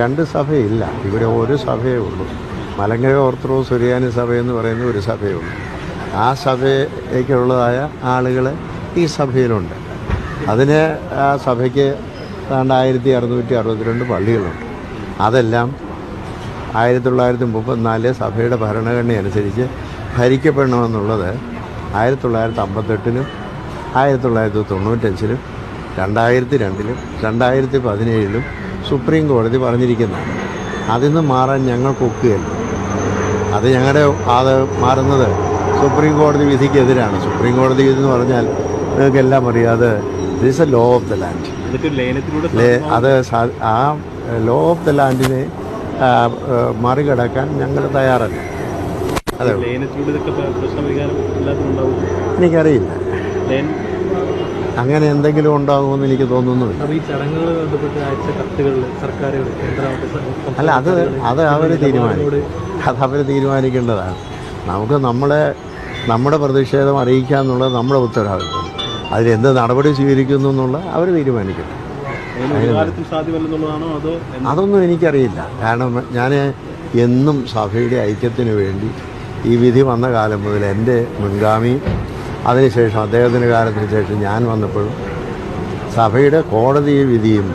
രണ്ട് സഭയില്ല. ഇവിടെ ഒരു സഭയേ ഉള്ളൂ. മലങ്കര ഓർത്തഡോക്സ് സുറിയാനി സഭയെന്ന് പറയുന്ന ഒരു സഭയേ ഉള്ളൂ. ആ സഭയ്ക്കുള്ളതായ ആളുകൾ ഈ സഭയിലുണ്ട്. അതിന് ആ സഭയ്ക്ക് ഏതാണ്ട് ആയിരത്തി അറുന്നൂറ്റി അറുപത്തിരണ്ട് പള്ളികളുണ്ട്. അതെല്ലാം ആയിരത്തി തൊള്ളായിരത്തി മുപ്പത്തിനാലിലെ സഭയുടെ ഭരണഘടന അനുസരിച്ച് ഭരിക്കപ്പെടണമെന്നുള്ളത് ആയിരത്തി തൊള്ളായിരത്തി അമ്പത്തെട്ടിലും ആയിരത്തി തൊള്ളായിരത്തി തൊണ്ണൂറ്റഞ്ചിലും രണ്ടായിരത്തി രണ്ടിലും രണ്ടായിരത്തി പതിനേഴിലും സുപ്രീം കോടതി പറഞ്ഞിരിക്കുന്നത് അതിൽ നിന്ന് മാറാൻ ഞങ്ങൾക്ക് ഒക്കുകയല്ല. അത് ഞങ്ങളുടെ അത് മാറുന്നത് സുപ്രീം കോടതി വിധിക്കെതിരാണ്. സുപ്രീം കോടതി വിധി എന്ന് പറഞ്ഞാൽ നിങ്ങൾക്കെല്ലാം അറിയാം അത് this a law of the land അത് ആ ലോ ഓഫ് ദ ലാൻഡിനെ മറികടക്കാൻ ഞങ്ങൾ തയ്യാറല്ല. അതെ. എനിക്കറിയില്ല. അങ്ങനെ എന്തെങ്കിലും ഉണ്ടാകുമെന്ന് എനിക്ക് തോന്നുന്നുമില്ല. ഈ ചടങ്ങുകൾ ബന്ധപ്പെട്ട് അയച്ച കത്തുകളിൽ സർക്കാരുകൾ അല്ല അത് അത് അവർ തീരുമാനിക്കും. അത് അവർ തീരുമാനിക്കേണ്ടതാണ്. നമുക്ക് നമ്മളെ നമ്മുടെ പ്രതിഷേധം അറിയിക്കുക എന്നുള്ളത് നമ്മുടെ ഉത്തരവാദിത്വം. അതിലെന്ത് നടപടി സ്വീകരിക്കുന്നു എന്നുള്ള അവർ തീരുമാനിക്കും? അതൊന്നും എനിക്കറിയില്ല. കാരണം ഞാൻ എന്നും സഭയുടെ ഐക്യത്തിന് വേണ്ടി ഈ വിധി വന്ന കാലം മുതൽ എന്റെ മുൻഗാമി അതിനുശേഷം അദ്ദേഹത്തിന്റെ കാലത്തിന് ശേഷം ഞാൻ വന്നപ്പോഴും സഭയുടെ കോടതി വിധിയും